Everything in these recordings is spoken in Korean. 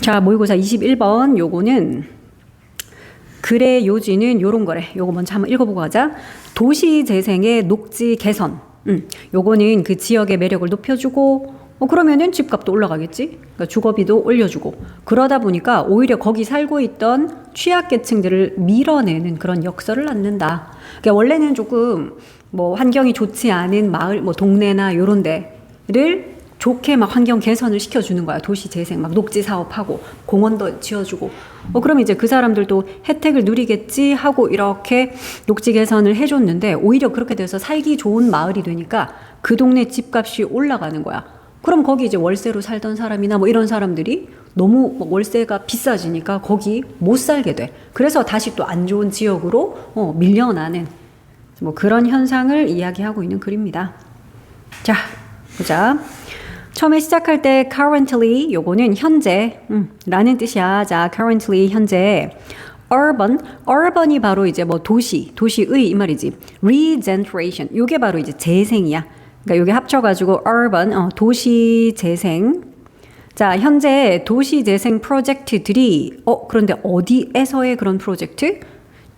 자, 모의고사 21번 요거는 글의 요지는 요런 거래. 요거 먼저 한번 읽어보고 가자. 도시 재생의 녹지 개선. 음, 요거는 그 지역의 매력을 높여주고, 어, 그러면은 집값도 올라가겠지? 그러니까 주거비도 올려주고. 그러다 보니까 오히려 거기 살고 있던 취약계층들을 밀어내는 그런 역설을 낳는다. 그러니까 원래는 조금 뭐 환경이 좋지 않은 마을, 뭐 동네나 요런 데를 좋게 막 환경 개선을 시켜주는 거야. 도시 재생, 막 녹지 사업하고 공원도 지어주고. 어, 그럼 이제 그 사람들도 혜택을 누리겠지 하고 이렇게 녹지 개선을 해줬는데 오히려 그렇게 돼서 살기 좋은 마을이 되니까 그 동네 집값이 올라가는 거야. 그럼 거기 이제 월세로 살던 사람이나 뭐 이런 사람들이 너무 뭐 월세가 비싸지니까 거기 못 살게 돼. 그래서 다시 또 안 좋은 지역으로 어, 밀려나는 뭐 그런 현상을 이야기하고 있는 글입니다. 자, 보자. 처음에 시작할 때 currently 요거는 현재 음, 라는 뜻이야. 자, currently 현재 urban urban이 바로 이제 뭐 도시, 도시의 이 말이지. regeneration 요게 바로 이제 재생이야. 그러니까 요게 합쳐 가지고 urban 어, 도시 재생 자, 현재 도시 재생 프로젝트들이 어 그런데 어디에서의 그런 프로젝트?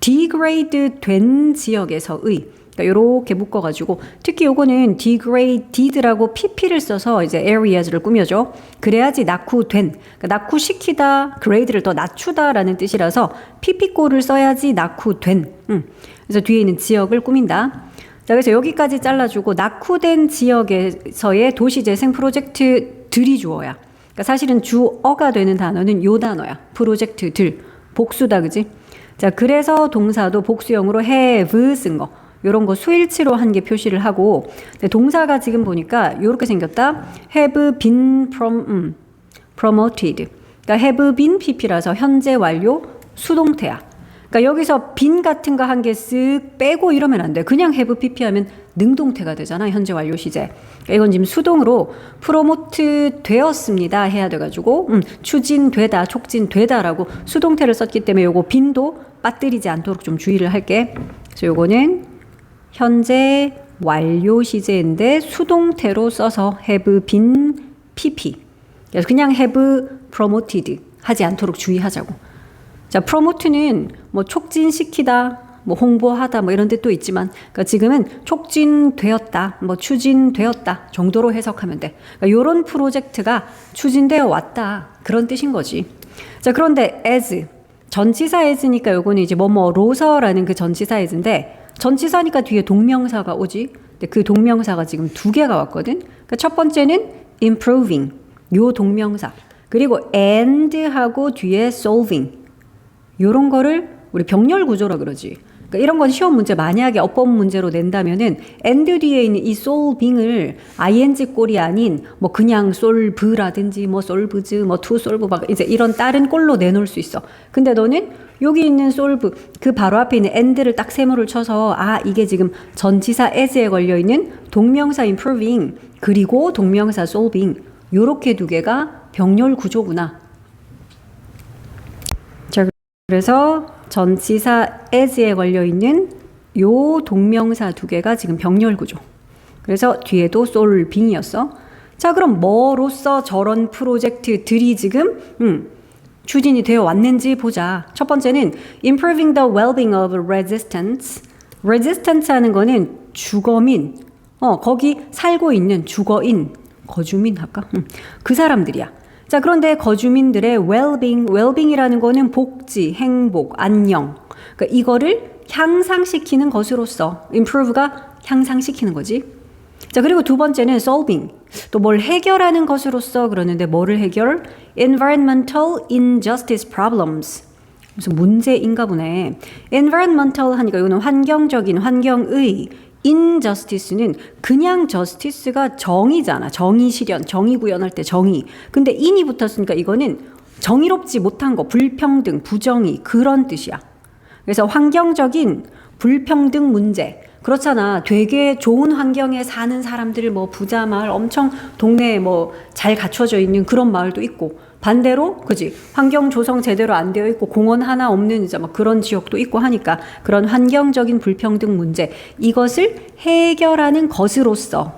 디그레이드 된 지역에서의 그러니까 이렇게 묶어가지고 특히 요거는 degraded라고 pp를 써서 이제 areas를 꾸며줘. 그래야지 낙후된, 그러니까 낙후시키다, grade를 더 낮추다라는 뜻이라서 pp꼴을 써야지 낙후된. 음. 그래서 뒤에 있는 지역을 꾸민다. 자, 그래서 여기까지 잘라주고 낙후된 지역에서의 도시재생 프로젝트들이 주어야. 그러니까 사실은 주어가 되는 단어는 요 단어야. 프로젝트들. 복수다, 그지? 자, 그래서 동사도 복수형으로 have 쓴 거. 요런 거 수일치로 한 게 표시를 하고 근데 동사가 지금 보니까 요렇게 생겼다. have been prom, 음, promoted. 그러니까 have been pp라서 현재 완료 수동태야. 그러니까 여기서 빈 같은 거 한 개 쓱 빼고 이러면 안 돼. 그냥 have pp 하면 능동태가 되잖아. 현재 완료 시제. 그러니까 이건 지금 수동으로 프로모트 되었습니다 해야 돼 가지고 음, 추진되다, 촉진되다라고 수동태를 썼기 때문에 요거 빈도 빠뜨리지 않도록 좀 주의를 할게. 그래서 요거는 현재 완료 시제인데 수동태로 써서 have been pp. 그래서 그냥 have promoted 하지 않도록 주의하자고. 자, promote는 뭐 촉진시키다, 뭐 홍보하다 뭐 이런 데 또 있지만 그러니까 지금은 촉진되었다, 뭐 추진되었다 정도로 해석하면 돼. 그러니까 요런 프로젝트가 추진되어 왔다. 그런 뜻인 거지. 자, 그런데 as 전치사 as니까 요거는 이제 뭐뭐로서라는 그 전치사 as인데 전치사니까 뒤에 동명사가 오지. 근데 그 동명사가 지금 두 개가 왔거든. 그러니까 첫 번째는 improving 요 동명사. 그리고 and하고 뒤에 solving 요런 거를 우리 병렬 구조라 그러지. 그러니까 이런 건 시험 문제 만약에 어법 문제로 낸다면은 and 뒤에 있는 이 solving을 ing 꼴이 아닌 뭐 그냥 solve라든지 뭐 solves 뭐 to solve 막 이제 이런 다른 꼴로 내놓을 수 있어. 근데 너는 여기 있는 solve 그 바로 앞에 있는 and를 딱 세모를 쳐서 아 이게 지금 전치사 as에 걸려 있는 동명사 improving 그리고 동명사 solving 요렇게 두 개가 병렬 구조구나. 자 그래서 전치사 as에 걸려 있는 요 동명사 두 개가 지금 병렬 구조. 그래서 뒤에도 solving이었어. 자 그럼 뭐로써 저런 프로젝트들이 지금 음, 추진이 되어 왔는지 보자. 첫 번째는 improving the well-being of resistance. resistance 하는 거는 주거민. 어, 거기 살고 있는 주거인, 거주민 할까? 음, 그 사람들이야. 자, 그런데 거주민들의 well-being, well-being이라는 거는 복지, 행복, 안녕. 그러니까 이거를 향상시키는 것으로서 improve가 향상시키는 거지. 자, 그리고 두 번째는 solving. 또 뭘 해결하는 것으로서 그러는데 뭐를 해결? environmental injustice problems. 무슨 문제인가 보네. environmental 하니까 이거는 환경적인 환경의 injustice는 그냥 justice가 정의잖아. 정의 실현, 정의 구현할 때 정의. 근데 in이 붙었으니까 이거는 정의롭지 못한 거, 불평등, 부정의 그런 뜻이야. 그래서 환경적인 불평등 문제. 그렇잖아. 되게 좋은 환경에 사는 사람들, 뭐 부자 마을, 엄청 동네에 뭐 잘 갖춰져 있는 그런 마을도 있고, 반대로, 그지? 환경 조성 제대로 안 되어 있고, 공원 하나 없는 이제 막 그런 지역도 있고 하니까, 그런 환경적인 불평등 문제, 이것을 해결하는 것으로서,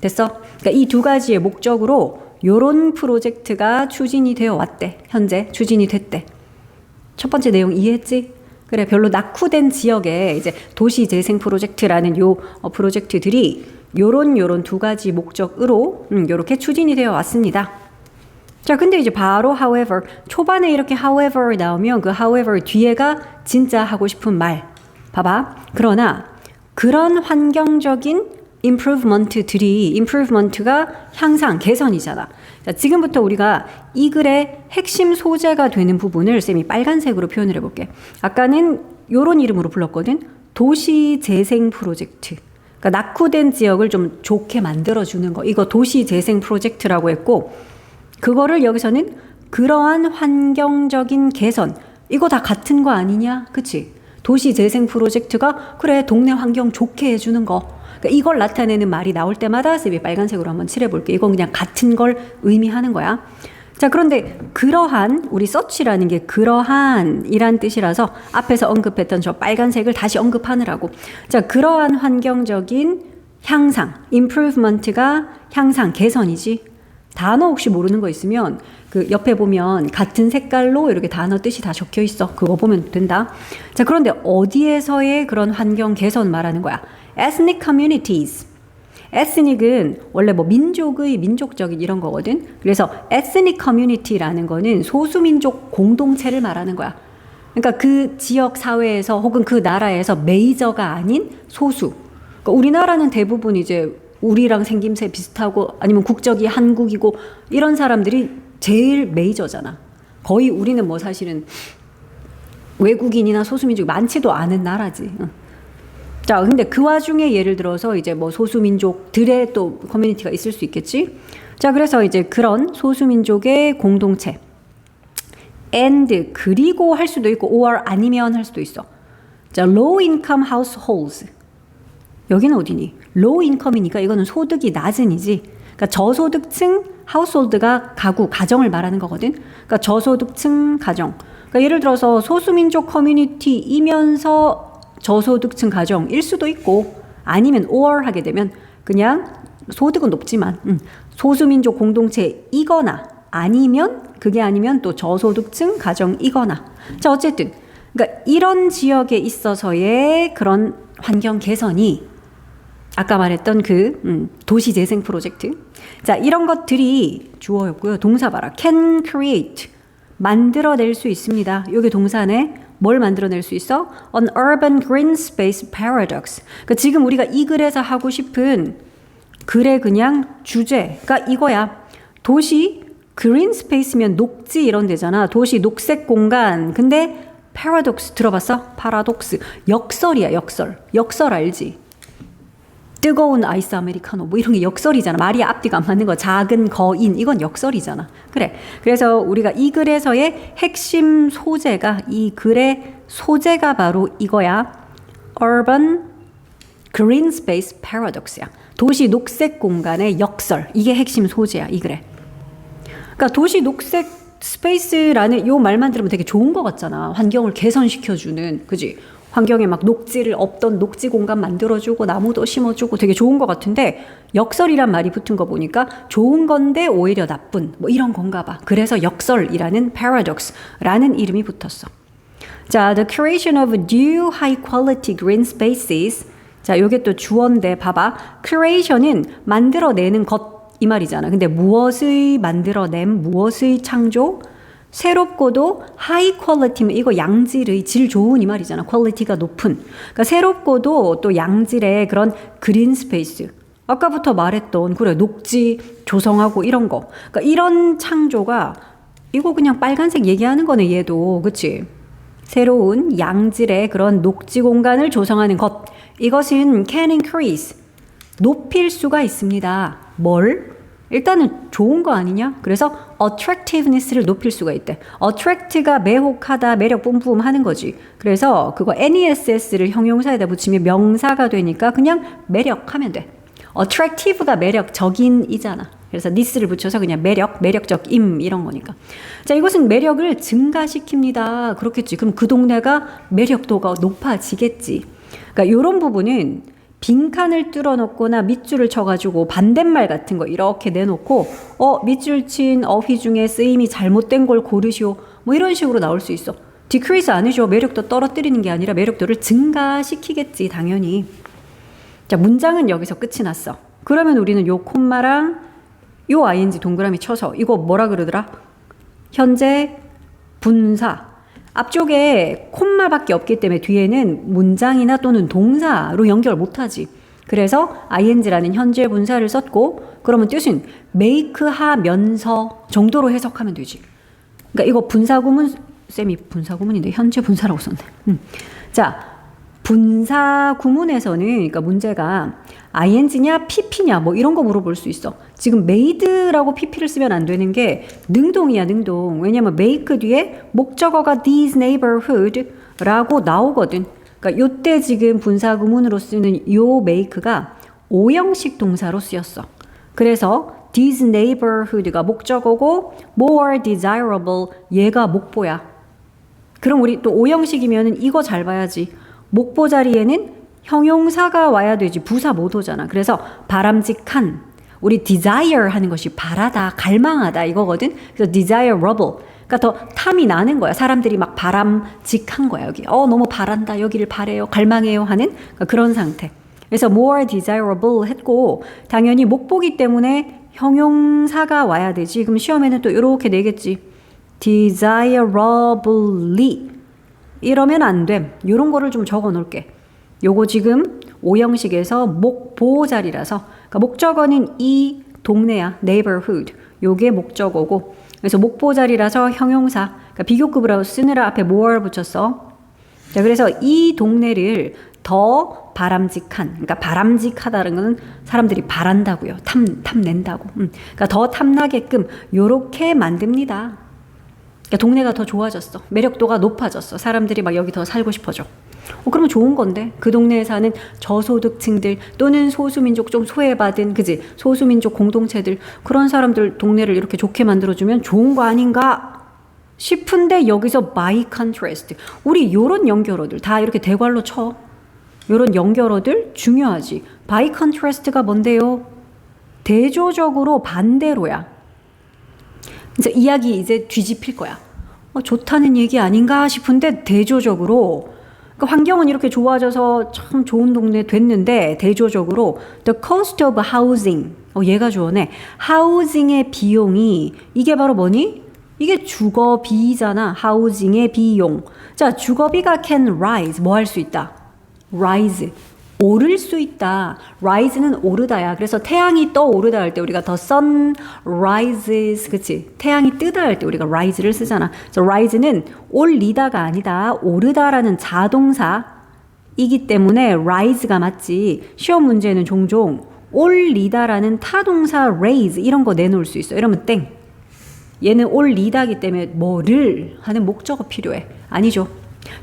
됐어? 그러니까 이 두 가지의 목적으로 요런 프로젝트가 추진이 되어 왔대. 현재 추진이 됐대. 첫 번째 내용 이해했지? 그래 별로 낙후된 지역에 이제 도시 재생 프로젝트라는 요 어, 프로젝트들이 요런 요런 두 가지 목적으로 음, 요렇게 추진이 되어 왔습니다. 자, 근데 이제 바로 however 초반에 이렇게 however 나오면 그 however 뒤에가 진짜 하고 싶은 말. 봐봐. 그러나 그런 환경적인 improvement들이 improvement가 향상 개선이잖아. 자, 지금부터 우리가 이 글의 핵심 소재가 되는 부분을 쌤이 빨간색으로 표현을 해볼게. 아까는 요런 이름으로 불렀거든. 도시 재생 프로젝트. 그러니까 낙후된 지역을 좀 좋게 만들어주는 거. 이거 도시 재생 프로젝트라고 했고, 그거를 여기서는 그러한 환경적인 개선. 이거 다 같은 거 아니냐? 그치? 도시 재생 프로젝트가 그래 동네 환경 좋게 해주는 거. 그러니까 이걸 나타내는 말이 나올 때마다 쌤이 빨간색으로 한번 칠해볼게. 이건 그냥 같은 걸 의미하는 거야. 자, 그런데 그러한, 우리 서치라는 게 그러한 이란 뜻이라서 앞에서 언급했던 저 빨간색을 다시 언급하느라고. 자, 그러한 환경적인 향상, improvement가 향상, 개선이지. 단어 혹시 모르는 거 있으면 그 옆에 보면 같은 색깔로 이렇게 단어 뜻이 다 적혀 있어. 그거 보면 된다. 자, 그런데 어디에서의 그런 환경 개선 말하는 거야? Ethnic communities. 에스닉은 원래 뭐 민족의 민족적인 이런 거거든. 그래서 ethnic community라는 거는 소수민족 공동체를 말하는 거야. 그러니까 그 지역 사회에서 혹은 그 나라에서 메이저가 아닌 소수. 그러니까 우리나라는 대부분 이제 우리랑 생김새 비슷하고 아니면 국적이 한국이고 이런 사람들이 제일 메이저잖아. 거의 우리는 뭐 사실은 외국인이나 소수민족이 많지도 않은 나라지. 응. 자, 근데 그 와중에 예를 들어서 이제 뭐 소수민족들의 또 커뮤니티가 있을 수 있겠지. 자, 그래서 이제 그런 소수민족의 공동체. and 그리고 할 수도 있고 or 아니면 할 수도 있어. 자, low income households. 여기는 어디니? low income이니까 이거는 소득이 낮은이지. 그러니까 저소득층 household가 가구, 가정을 말하는 거거든. 그러니까 저소득층 가정. 그러니까 예를 들어서 소수민족 커뮤니티이면서 저소득층 가정일 수도 있고 아니면 or 하게 되면 그냥 소득은 높지만 음, 소수민족 공동체이거나 아니면 그게 아니면 또 저소득층 가정이거나. 자 어쨌든 그러니까 이런 지역에 있어서의 그런 환경 개선이 아까 말했던 그 음, 도시 재생 프로젝트. 자 이런 것들이 주어였고요. 동사 봐라. can create 만들어낼 수 있습니다. 여기 동사네 뭘 만들어낼 수 있어? An urban green space paradox. 그러니까 지금 우리가 이 글에서 하고 싶은 글의 그냥 주제가 이거야. 도시 green space면 녹지 이런 데잖아. 도시 녹색 공간. 근데 paradox 들어봤어? 파라독스. 역설이야, 역설. 역설 알지? 뜨거운 아이스 아메리카노 뭐 이런 게 역설이잖아. 말이 앞뒤가 안 맞는 거. 작은 거인 이건 역설이잖아. 그래. 그래서 우리가 이 글에서의 핵심 소재가 이 글의 소재가 바로 이거야. urban green space paradox야. 도시 녹색 공간의 역설. 이게 핵심 소재야. 이 글에. 그러니까 도시 녹색 스페이스라는 요 말만 들으면 되게 좋은 것 같잖아. 환경을 개선시켜주는, 그지? 환경에 막 녹지를 없던 녹지 공간 만들어주고 나무도 심어주고 되게 좋은 것 같은데 역설이란 말이 붙은 거 보니까 좋은 건데 오히려 나쁜 뭐 이런 건가 봐. 그래서 역설이라는 paradox라는 이름이 붙었어. 자, the creation of new high quality green spaces. 자, 요게 또 주어인데 봐봐. creation은 만들어내는 것 이 말이잖아. 근데 무엇의 만들어냄, 무엇의 창조? 새롭고도 하이 퀄리티면 이거 양질의 질 좋은 이 말이잖아. 퀄리티가 높은. 그러니까 새롭고도 또 양질의 그런 그린 스페이스. 아까부터 말했던 그래 녹지 조성하고 이런 거. 그러니까 이런 창조가 이거 그냥 빨간색 얘기하는 거네 얘도 그치? 새로운 양질의 그런 녹지 공간을 조성하는 것. 이것은 can increase 높일 수가 있습니다. 뭘? 일단은 좋은 거 아니냐? 그래서 attractiveness를 높일 수가 있대. attract가 매혹하다, 매력 뿜뿜 하는 거지. 그래서 그거 ness를 형용사에다 붙이면 명사가 되니까 그냥 매력하면 돼. attractive가 매력적인이잖아. 그래서 this를 붙여서 그냥 매력, 매력적임 이런 거니까. 자, 이것은 매력을 증가시킵니다. 그렇겠지. 그럼 그 동네가 매력도가 높아지겠지. 그러니까 이런 부분은 빈칸을 뚫어놓거나 밑줄을 쳐가지고 반대말 같은 거 이렇게 내놓고 어 밑줄 친 어휘 중에 쓰임이 잘못된 걸 고르시오. 뭐 이런 식으로 나올 수 있어. 디크리스 아니죠. 매력도 떨어뜨리는 게 아니라 매력도를 증가시키겠지 당연히. 자 문장은 여기서 끝이 났어. 그러면 우리는 요 콤마랑 요 ing 동그라미 쳐서 이거 뭐라 그러더라? 현재 분사 앞쪽에 콤마밖에 없기 때문에 뒤에는 문장이나 또는 동사로 연결 못하지. 그래서 ing라는 현재 분사를 썼고 그러면 뜻은 make 하면서 정도로 해석하면 되지. 그러니까 이거 분사 구문 쌤이 분사 구문인데 현재 분사라고 썼네. 음. 자 분사 구문에서는 그러니까 문제가 ing냐 pp냐 뭐 이런 거 물어볼 수 있어. 지금 made라고 pp를 쓰면 안 되는 게 능동이야 능동. 왜냐면 make 뒤에 목적어가 these neighborhood라고 나오거든. 그러니까 요때 지금 분사 구문으로 쓰는 요 make가 오형식 동사로 쓰였어. 그래서 these neighborhood가 목적어고 more desirable 얘가 목보야. 그럼 우리 또 오형식이면은 이거 잘 봐야지. 목보 자리에는 형용사가 와야 되지 부사 못 오잖아. 그래서 바람직한 우리 desire 하는 것이 바라다, 갈망하다 이거거든. 그래서 desirable. 그러니까 더 탐이 나는 거야. 사람들이 막 바람직한 거야 여기. 어 너무 바란다, 여기를 바래요, 갈망해요 하는 그러니까 그런 상태. 그래서 more desirable 했고 당연히 목보기 때문에 형용사가 와야 되지. 그럼 시험에는 또 이렇게 내겠지. desirably 이러면 안 돼. 이런 거를 좀 적어 놓을게. 요거 지금 오형식에서 목보 자리라서 그러니까 목적어는 이 동네야. neighborhood. 요게 목적어고. 그래서 목보 자리라서 형용사. 그러니까 비교급으로 쓰느라 앞에 more 붙였어. 자, 그래서 이 동네를 더 바람직한, 그러니까 바람직하다는 건 사람들이 바란다고요. 탐, 탐낸다고. 음. 그러니까 더 탐나게끔 요렇게 만듭니다. 그러니까 동네가 더 좋아졌어. 매력도가 높아졌어. 사람들이 막 여기 더 살고 싶어져. 어, 그러면 좋은 건데. 그 동네에 사는 저소득층들 또는 소수민족 좀 소외받은 그지? 소수민족 공동체들 그런 사람들 동네를 이렇게 좋게 만들어주면 좋은 거 아닌가 싶은데 여기서 by contrast. 우리 요런 연결어들 다 이렇게 대괄로 쳐. 요런 연결어들 중요하지. by contrast가 뭔데요? 대조적으로 반대로야 이제 이야기 이제 뒤집힐 거야. 어, 좋다는 얘기 아닌가 싶은데 대조적으로 그러니까 환경은 이렇게 좋아져서 참 좋은 동네 됐는데 대조적으로 the cost of housing 어, 얘가 주어네 housing의 비용이 이게 바로 뭐니? 이게 주거비잖아. housing의 비용. 자, 주거비가 can rise 뭐 할 수 있다? rise 오를 수 있다. rise는 오르다야. 그래서 태양이 떠오르다 할 때 우리가 the sun rises, 그치? 태양이 뜨다 할 때 우리가 rise를 쓰잖아. 그래서 rise는 올리다가 아니다. 오르다라는 자동사이기 때문에 rise가 맞지. 시험 문제는 종종 올리다라는 타동사 raise 이런 거 내놓을 수 있어. 이러면 땡. 얘는 올리다기 때문에 뭐를 하는 목적어 필요해. 아니죠.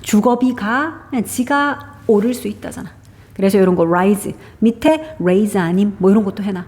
주거비가 그냥 지가 오를 수 있다잖아. 그래서 이런 거 rise 밑에 raise 아님 뭐 이런 것도 해놔.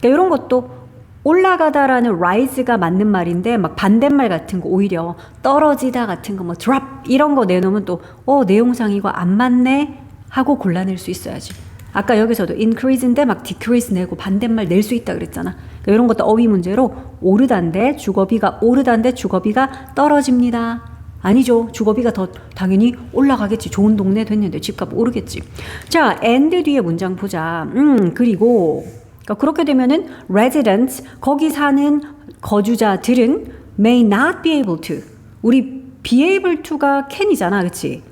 그러니까 이런 것도 올라가다라는 rise가 맞는 말인데 막 반대말 같은 거 오히려 떨어지다 같은 거 뭐 drop 이런 거 내놓으면 또어 내용상 이거 안 맞네 하고 골라낼 수 있어야지. 아까 여기서도 increase인데 막 decrease 내고 반대말 낼 수 있다 그랬잖아. 그러니까 이런 것도 어휘 문제로 오르단데 주거비가 오르단데 주거비가 떨어집니다. 아니죠. 주거비가 더 당연히 올라가겠지. 좋은 동네 됐는데 집값 오르겠지. 자, and 뒤에 문장 보자. 음, 그리고 그러니까 그렇게 되면은 residents 거기 사는 거주자들은 may not be able to. 우리 be able to가 can이잖아. 그렇지?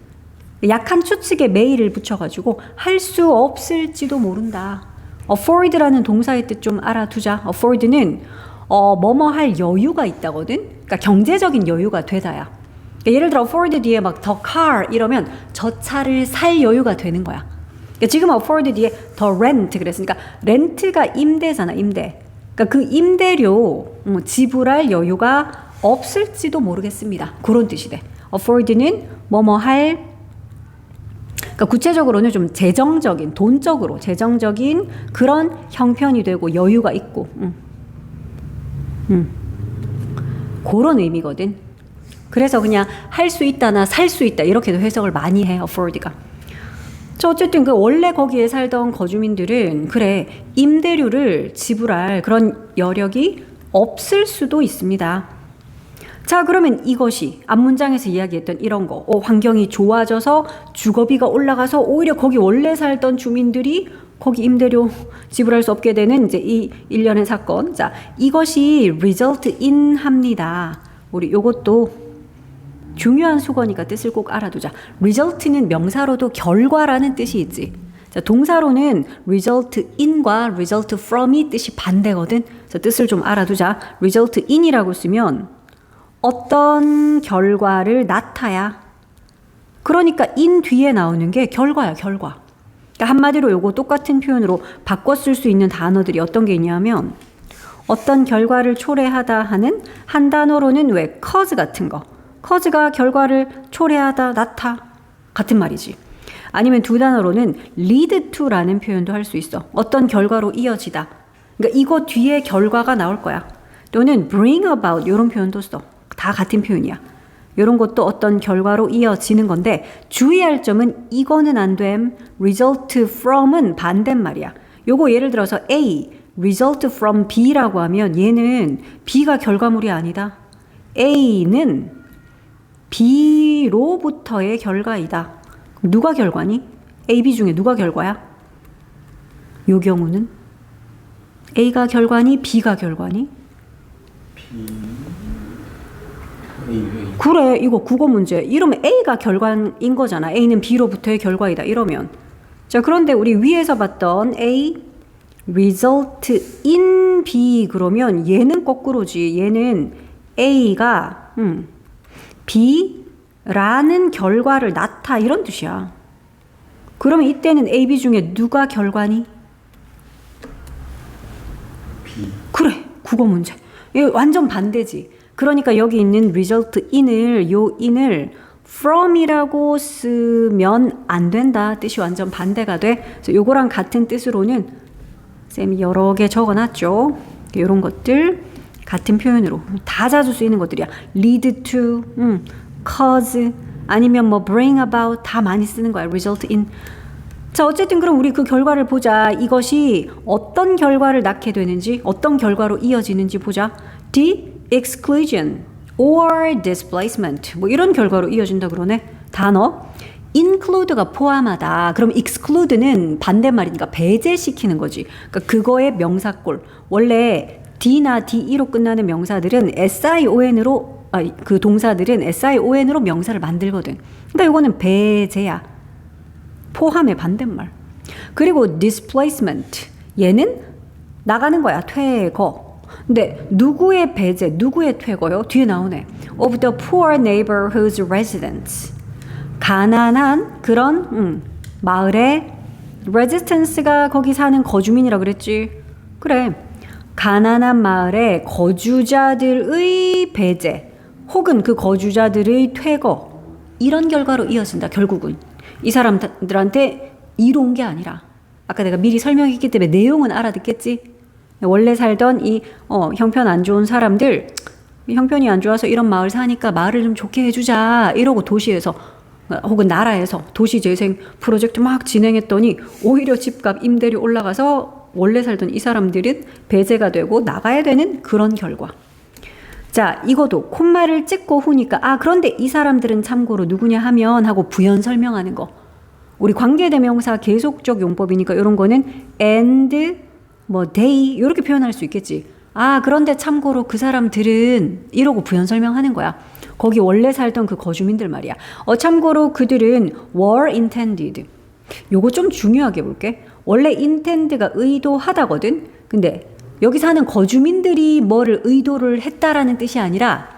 약한 추측에 may를 붙여 가지고 할 수 없을지도 모른다. afford라는 동사의 뜻 좀 알아두자. afford는 어, 뭐뭐 할 여유가 있다거든. 그러니까 경제적인 여유가 되다야. 그러니까 예를 들어 afford 뒤에 막 the car 이러면 저 차를 살 여유가 되는 거야. 그러니까 지금 afford 뒤에 the rent 그랬으니까 렌트가 임대잖아 임대. 그러니까 그 임대료 음, 지불할 여유가 없을지도 모르겠습니다. 그런 뜻이 돼. afford는 뭐뭐 할 그러니까 구체적으로는 좀 재정적인 돈적으로 재정적인 그런 형편이 되고 여유가 있고 음. 음. 그런 의미거든. 그래서 그냥 할 수 있다나 살 수 있다 이렇게도 해석을 많이 해 afford가. 저 어쨌든 그 원래 거기에 살던 거주민들은 그래 임대료를 지불할 그런 여력이 없을 수도 있습니다. 자 그러면 이것이 앞 문장에서 이야기했던 이런 거 어, 환경이 좋아져서 주거비가 올라가서 오히려 거기 원래 살던 주민들이 거기 임대료 지불할 수 없게 되는 이제 이 일련의 사건 자 이것이 result in 합니다 우리 요것도 중요한 수거니까 뜻을 꼭 알아두자. result는 명사로도 결과라는 뜻이 있지. 자, 동사로는 result in과 result from이 뜻이 반대거든. 자, 뜻을 좀 알아두자. result in이라고 쓰면 어떤 결과를 나타야. 그러니까 in 뒤에 나오는 게 결과야, 결과. 그러니까 한마디로 요거 똑같은 표현으로 바꿔 쓸 수 있는 단어들이 어떤 게 있냐면 어떤 결과를 초래하다 하는 한 단어로는 왜 cause 같은 거. Cause가 결과를 초래하다, 나타 같은 말이지. 아니면 두 단어로는 lead to라는 표현도 할 수 있어. 어떤 결과로 이어지다. 그러니까 이거 뒤에 결과가 나올 거야. 또는 bring about 이런 표현도 써. 다 같은 표현이야. 이런 것도 어떤 결과로 이어지는 건데 주의할 점은 이거는 안 됨. result from은 반대말이야. 요거 예를 들어서 A result from B라고 하면 얘는 B가 결과물이 아니다. A는 B로부터의 결과이다. 누가 결과니? A, B 중에 누가 결과야? 요 경우는 A가 결과니 B가 결과니? 그래 이거 국어 문제 이러면 A가 결과인 거잖아 A는 B로부터의 결과이다 이러면 자 그런데 우리 위에서 봤던 A result in B 그러면 얘는 거꾸로지 얘는 A가 음, B라는 결과를 낳다 이런 뜻이야. 그러면 이때는 A, B 중에 누가 결과니? 그래 국어 문제. 이거 완전 반대지. 그러니까 여기 있는 result in을 요 in을 from이라고 쓰면 안 된다. 뜻이 완전 반대가 돼. 그래서 요거랑 같은 뜻으로는 쌤이 여러 개 적어놨죠. 이런 것들 같은 표현으로 다 자주 쓰이는 것들이야 lead to 음, cause 아니면 뭐 bring about 다 많이 쓰는 거야 result in 자, 어쨌든 그럼 우리 그 결과를 보자. 이것이 어떤 결과를 낳게 되는지, 어떤 결과로 이어지는지 보자. The exclusion or displacement. 뭐 이런 결과로 이어진다 그러네. 단어. include가 포함하다. 그럼 exclude는 반대말이니까 배제시키는 거지. 그러니까 그거의 명사꼴. 원래 D나 DE로 끝나는 명사들은 SION으로 아, 그 동사들은 SION으로 명사를 만들거든. 그러니까 이거는 배제야. 포함의 반대말. 그리고 displacement. 얘는 나가는 거야. 퇴거. 근데 누구의 배제, 누구의 퇴거요? 뒤에 나오네. of the poor neighborhood's residents. 가난한 그런 음, 마을의 resistance가 거기 사는 거주민이라 그랬지. 그래. 가난한 마을의 거주자들의 배제 혹은 그 거주자들의 퇴거 이런 결과로 이어진다. 결국은 이 사람들한테 이로운 게 아니라 아까 내가 미리 설명했기 때문에 내용은 알아듣겠지. 원래 살던 이 어, 형편 안 좋은 사람들 형편이 안 좋아서 이런 마을 사니까 마을을 좀 좋게 해주자 이러고 도시에서 혹은 나라에서 도시 재생 프로젝트 막 진행했더니 오히려 집값 임대료 올라가서 원래 살던 이 사람들은 배제가 되고 나가야 되는 그런 결과. 자, 이것도 콤마를 찍고 후니까 아 그런데 이 사람들은 참고로 누구냐 하면 하고 부연 설명하는 거. 우리 관계대명사 계속적 용법이니까 이런 거는 and 뭐 they 이렇게 표현할 수 있겠지. 아 그런데 참고로 그 사람들은 이러고 부연 설명하는 거야. 거기 원래 살던 그 거주민들 말이야. 어 참고로 그들은 were intended. 요거 좀 중요하게 볼게. 원래 intend가 의도하다거든. 근데 여기 사는 거주민들이 뭐를 의도를 했다라는 뜻이 아니라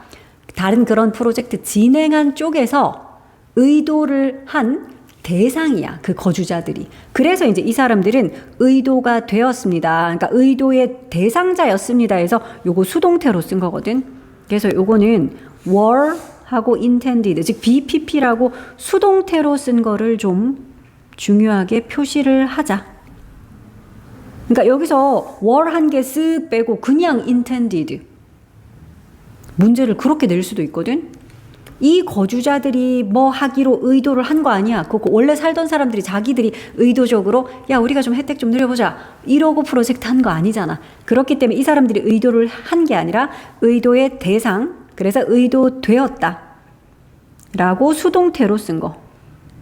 다른 그런 프로젝트 진행한 쪽에서 의도를 한 대상이야. 그 거주자들이. 그래서 이제 이 사람들은 의도가 되었습니다. 그러니까 의도의 대상자였습니다. 해서 요거 수동태로 쓴 거거든. 그래서 요거는 were 하고 intended 즉 BPP라고 수동태로 쓴 거를 좀 중요하게 표시를 하자. 그러니까 여기서 were 한개 쓱 빼고 그냥 intended 문제를 그렇게 낼 수도 있거든. 이 거주자들이 뭐 하기로 의도를 한 거 아니야. 그거 원래 살던 사람들이 자기들이 의도적으로 야 우리가 좀 혜택 좀 누려보자 이러고 프로젝트 한 거 아니잖아. 그렇기 때문에 이 사람들이 의도를 한 게 아니라 의도의 대상 그래서 의도되었다 라고 수동태로 쓴 거.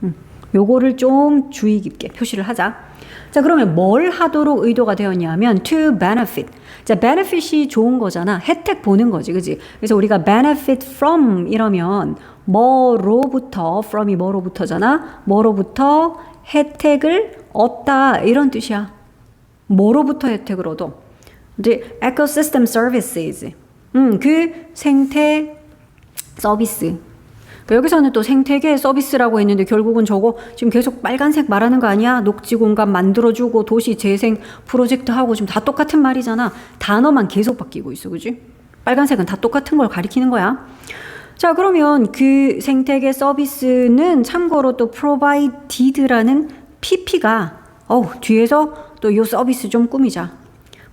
음, 요거를 좀 주의 깊게 표시를 하자. 자, 그러면 뭘 하도록 의도가 되었냐면 to benefit. 자, benefit이 좋은 거잖아. 혜택 보는 거지. 그지? 그래서 우리가 benefit from 이러면 뭐로부터 from이 뭐로부터잖아. 뭐로부터 혜택을 얻다 이런 뜻이야. 뭐로부터 혜택을 얻어? 이제 ecosystem services. 음, 그 생태 서비스. 그러니까 여기서는 또 생태계 서비스라고 했는데 결국은 저거 지금 계속 빨간색 말하는 거 아니야? 녹지 공간 만들어주고 도시 재생 프로젝트 하고 지금 다 똑같은 말이잖아. 단어만 계속 바뀌고 있어, 그지? 빨간색은 다 똑같은 걸 가리키는 거야. 자, 그러면 그 생태계 서비스는 참고로 또 provided라는 pp가 어우, 뒤에서 또 요 서비스 좀 꾸미자.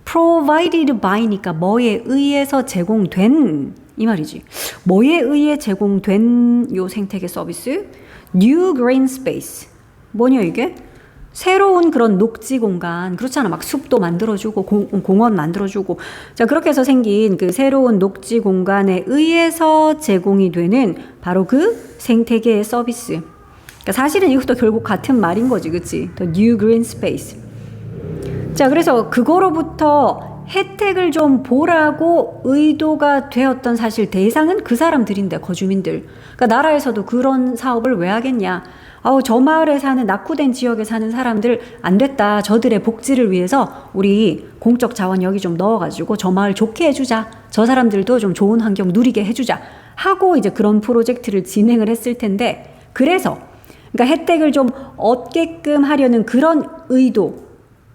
provided by니까 뭐에 의해서 제공된 이 말이지. 뭐에 의해 제공된 요 생태계 서비스? New Green Space. 뭐냐 이게? 새로운 그런 녹지 공간 그렇잖아 막 숲도 만들어주고 공, 공원 만들어주고 자 그렇게 해서 생긴 그 새로운 녹지 공간에 의해서 제공이 되는 바로 그 생태계 서비스 그러니까 사실은 이것도 결국 같은 말인 거지 그치 The New Green Space 자 그래서 그거로부터 혜택을 좀 보라고 의도가 되었던 사실 대상은 그 사람들인데 거주민들. 그러니까 나라에서도 그런 사업을 왜 하겠냐? 아우 저 마을에 사는 낙후된 지역에 사는 사람들 안 됐다. 저들의 복지를 위해서 우리 공적 자원 여기 좀 넣어가지고 저 마을 좋게 해주자. 저 사람들도 좀 좋은 환경 누리게 해주자. 하고 이제 그런 프로젝트를 진행을 했을 텐데 그래서 그러니까 혜택을 좀 얻게끔 하려는 그런 의도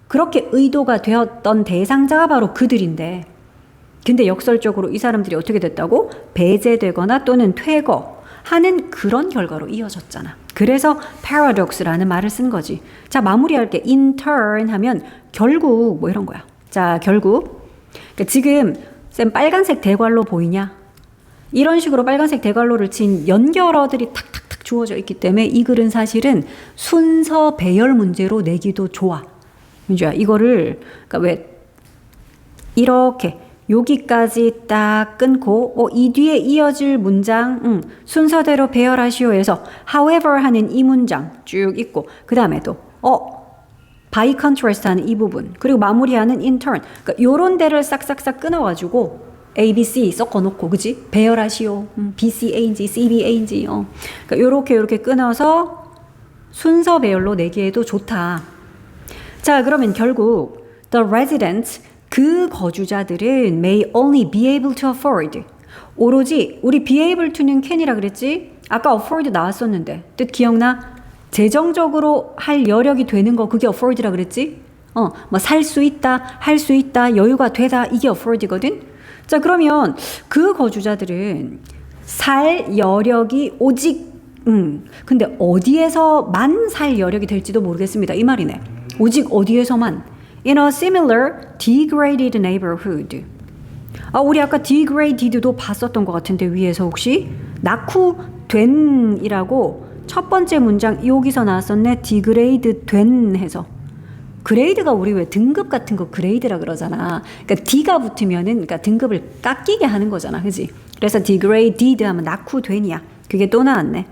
그렇게 의도가 되었던 대상자가 바로 그들인데 근데 역설적으로 이 사람들이 어떻게 됐다고? 배제되거나 또는 퇴거하는 그런 결과로 이어졌잖아. 그래서 paradox라는 말을 쓴 거지. 자, 마무리할 게. in turn 하면 결국 뭐 이런 거야. 자, 결국 그러니까 지금 쌤 빨간색 대괄로 보이냐? 이런 식으로 빨간색 대괄로를 친 연결어들이 탁탁탁 주어져 있기 때문에 이 글은 사실은 순서 배열 문제로 내기도 좋아. 민주야, 이거를 그러니까 왜 이렇게 여기까지 딱 끊고 어, 이 뒤에 이어질 문장 음, 순서대로 배열하시오에서 however 하는 이 문장 쭉 있고 그 다음에 또 어, by contrast 하는 이 부분 그리고 마무리하는 in turn. 그러니까 요런 데를 싹싹싹 끊어가지고 A, B, C 섞어놓고 그지? 배열하시오. 음, B, C, A, G, C, B, A, G. 어. 그러니까 요렇게 요렇게 끊어서 순서 배열로 내기에도 좋다 자 그러면 결국 the residents 그 거주자들은 may only be able to afford. 오로지 우리 be able to는 can이라 그랬지? 아까 afford 나왔었는데 뜻 기억나? 재정적으로 할 여력이 되는 거 그게 afford라 그랬지? 어, 뭐 살 수 있다, 할 수 있다, 여유가 되다 이게 afford거든. 자 그러면 그 거주자들은 살 여력이 오직 음 근데 어디에서만 살 여력이 될지도 모르겠습니다 이 말이네. 오직 어디에서만 in a similar degraded neighborhood. 아, 우리 아까 degraded도 봤었던 것 같은데 위에서 혹시 낙후된이라고 첫 번째 문장 여기서 나왔었네. degrade 된 해서. 그레이드가 우리 왜 등급 같은 거 그레이드라 그러잖아. 그러니까 D가 붙으면은 그러니까 등급을 깎이게 하는 거잖아. 그지? 그래서 degraded 하면 낙후된이야. 그게 또 나왔네.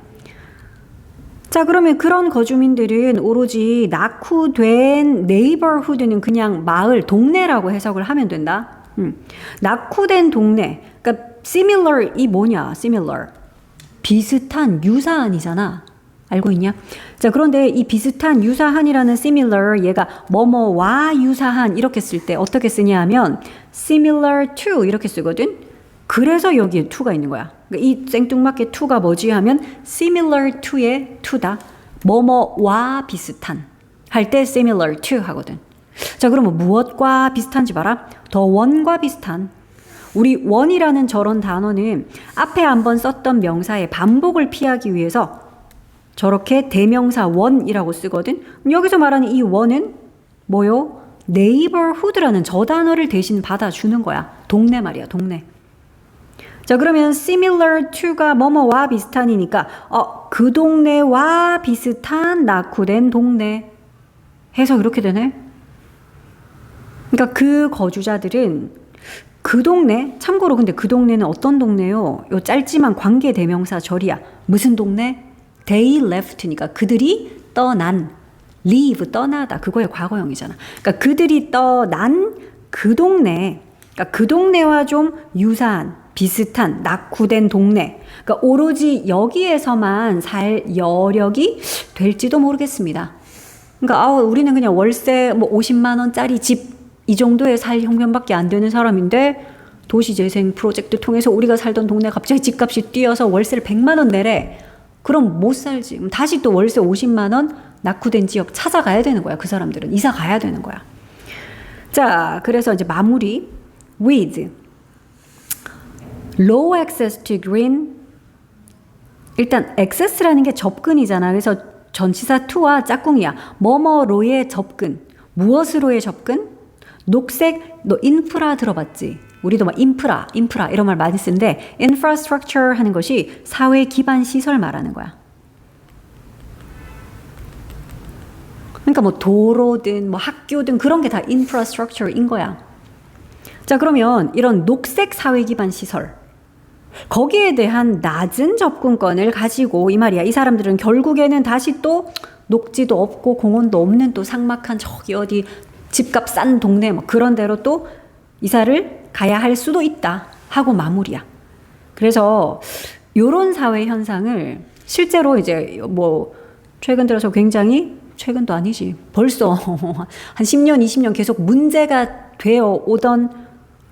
자, 그러면 그런 거주민들은 오로지 낙후된 네이버후드는 그냥 마을, 동네라고 해석을 하면 된다. 음. 낙후된 동네. 그러니까 similar 이 뭐냐? similar. 비슷한, 유사한이잖아. 알고 있냐? 자, 그런데 이 비슷한, 유사한이라는 similar 얘가 뭐뭐와 유사한 이렇게 쓸 때 어떻게 쓰냐 하면 similar to 이렇게 쓰거든. 그래서 여기에 to가 있는 거야. 그러니까 이 생뚱맞게 to가 뭐지 하면 similar to의 to다. 뭐뭐와 비슷한 할 때 similar to 하거든. 자, 그러면 무엇과 비슷한지 봐라. 더 원과 비슷한. 우리 원이라는 저런 단어는 앞에 한번 썼던 명사의 반복을 피하기 위해서 저렇게 대명사 원이라고 쓰거든. 여기서 말하는 이 원은 뭐요? neighborhood라는 저 단어를 대신 받아주는 거야. 동네 말이야, 동네. 자, 그러면 similar to가 뭐뭐와 비슷한이니까 어, 그 동네와 비슷한 낙후된 동네. 해석 이렇게 되네. 그러니까 그 거주자들은 그 동네, 참고로 근데 그 동네는 어떤 동네요? 요 짧지만 관계 대명사 절이야. 무슨 동네? They left니까 그들이 떠난, leave 떠나다 그거의 과거형이잖아. 그러니까 그들이 떠난 그 동네, 그러니까 그 동네와 좀 유사한, 비슷한 낙후된 동네. 그러니까 오로지 여기에서만 살 여력이 될지도 모르겠습니다. 그러니까 아, 우리는 그냥 월세 뭐 50만 원짜리 집 이 정도의 살 형편밖에 안 되는 사람인데 도시재생 프로젝트 통해서 우리가 살던 동네 갑자기 집값이 뛰어서 월세를 100만 원 내래. 그럼 못 살지. 다시 또 월세 50만 원 낙후된 지역 찾아가야 되는 거야. 그 사람들은 이사 가야 되는 거야. 자, 그래서 이제 마무리 with low access to green 일단 access라는 게 접근이잖아. 그래서 전치사 to와 짝꿍이야. 뭐뭐로의 접근. 무엇으로의 접근? 녹색 너 인프라 들어봤지? 우리도 막 인프라, 인프라 이런 말 많이 쓰는데 infrastructure 하는 것이 사회 기반 시설 말하는 거야. 그러니까 뭐 도로든 뭐 학교든 그런 게다 infrastructure인 거야. 자, 그러면 이런 녹색 사회 기반 시설 거기에 대한 낮은 접근권을 가지고 이 말이야. 이 사람들은 결국에는 다시 또 녹지도 없고 공원도 없는 또 삭막한 저기 어디 집값 싼 동네 뭐 그런 데로 또 이사를 가야 할 수도 있다 하고 마무리야. 그래서 요런 사회 현상을 실제로 이제 뭐 최근 들어서 굉장히 최근도 아니지. 벌써 한 10년, 20년 계속 문제가 되어 오던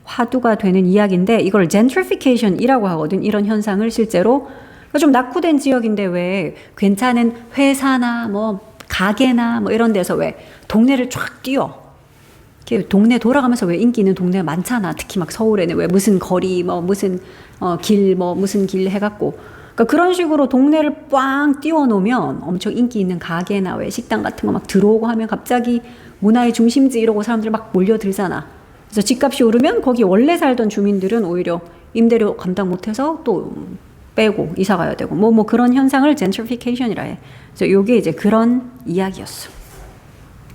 화두가 되는 이야기인데 이걸 gentrification이라고 하거든. 이런 현상을 실제로 그러니까 좀 낙후된 지역인데 왜 괜찮은 회사나 뭐 가게나 뭐 이런 데서 왜 동네를 쫙. 이렇게 동네 돌아가면서 왜 인기 있는 동네가 많잖아. 특히 막 서울에는 왜 무슨 거리 뭐 무슨 어, 길 뭐 무슨 길 해갖고 그러니까 그런 식으로 동네를 꽝 띄워 놓으면 엄청 인기 있는 가게나 왜 식당 같은 거 막 들어오고 하면 갑자기 문화의 중심지 이러고 사람들 막 몰려들잖아. 그래서 집값이 오르면 거기 원래 살던 주민들은 오히려 임대료 감당 못해서 또 빼고 이사 가야 되고 뭐뭐 그런 현상을 gentrification이라 해. 그래서 요게 이제 그런 이야기였어.